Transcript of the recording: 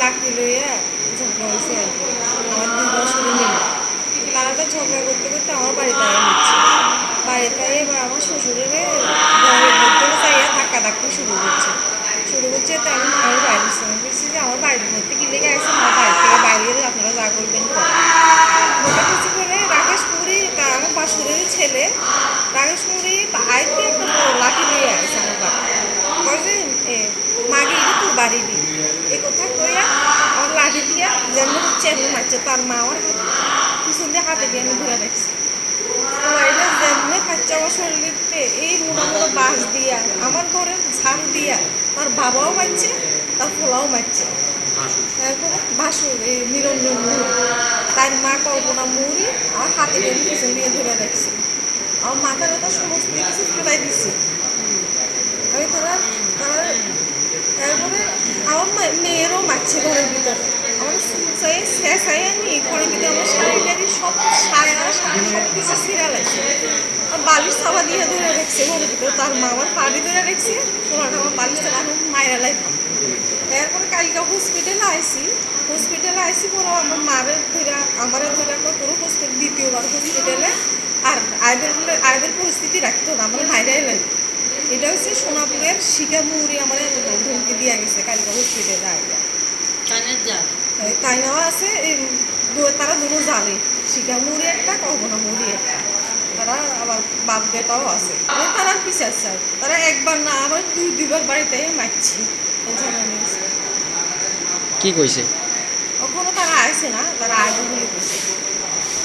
লাকড়ি লইয়া ঝগড়া হয়েছে আর কি। আমার দুই বছরের মিলে। তারা তো ঝগড়া করতে করতে আমার বাড়িতে আয়া হচ্ছে বাড়িতে এবার আমার শ্বশুরের ঘরের মধ্যে চাইয়া ধাক্কা ধাক্কি শুরু করছে। শুরু করছে তো আমি আমি বাইরে আমি বলছি যে আমার বাড়ির মধ্যে কি লেগে আছে? আমার বাড়ি থেকে বাইরে আপনারা যা করবেন মোটা কিছু করে রাকেশ পুরি তা- আমার বাসুরের ছেলে রাকেশ পুরি আইতে একটা লাঠি নিয়ে আসছে আমার যে এ, মাগে এটা তোর বাড়ি দি এই কথা কইয়া আমার লাঠি দিয়া যেন মারছে তার মা আমার পিছন দিয়ে হাতে দিয়ে আমি ধরে রাখছি এটা যেমনি খাচ্ছে আমার শরীরে এই মোটা মোটা বাঁশ দিয়া আমার ঘরে ঝাড় দিয়া তার বাবাও মারছে তার ফোলাও মারছে তারপরে বাসুর এই নিরঞ্জন তার মা কল্পনা মুহুরি আর হাতে দিয়ে পিছন দিয়ে ধরে রাখছে আমার মাথার ব্যথা সমস্ত কিছু ফেলাই দিছে আমি তারা তারা তারপরে আমার মেয়েরও মারছে ঘরের ভিতরে আমার চাই আই আমি ঘরের ভিতরে আমার শাড়ি টাড়ি সব সায়া শাড়ি সব কিছু লাগছে আর বালিশ চাপা দিয়ে ধরে রেখছে ঘরের ভিতরে তার মা আমার পাড়ি ধরে রেখছে সোনাটা আমার বালিশ চাপা আমি মায়েরা লাগবে এরপরে কালকে হসপিটালে আইসি। হসপিটালে আইসি পরে আমার মারে ধরে আমার ধরে তোর হসপিটাল দ্বিতীয়বার হসপিটালে আর আয়দের আয়দের পরিস্থিতি রাখতো না আমার মায়েরা এলেন এটা হচ্ছে সোনাপুরের শিকা মুড়ি আমার ধমকি দিয়ে গেছে কালকে হসপিটালে আইয়া। এই নেওয়া আছে তারা দুটো জানে। শিকা মুড়ি একটা কল্পনা মুড়ি একটা। তারা আবার বাপ বেটাও আছে। তারা পিছার চায় তারা একবার না আবার দুই দুইবার বাড়িতে মারছি। কি কইছে? কখনো তারা আসে না তারা আগে বলে গেছে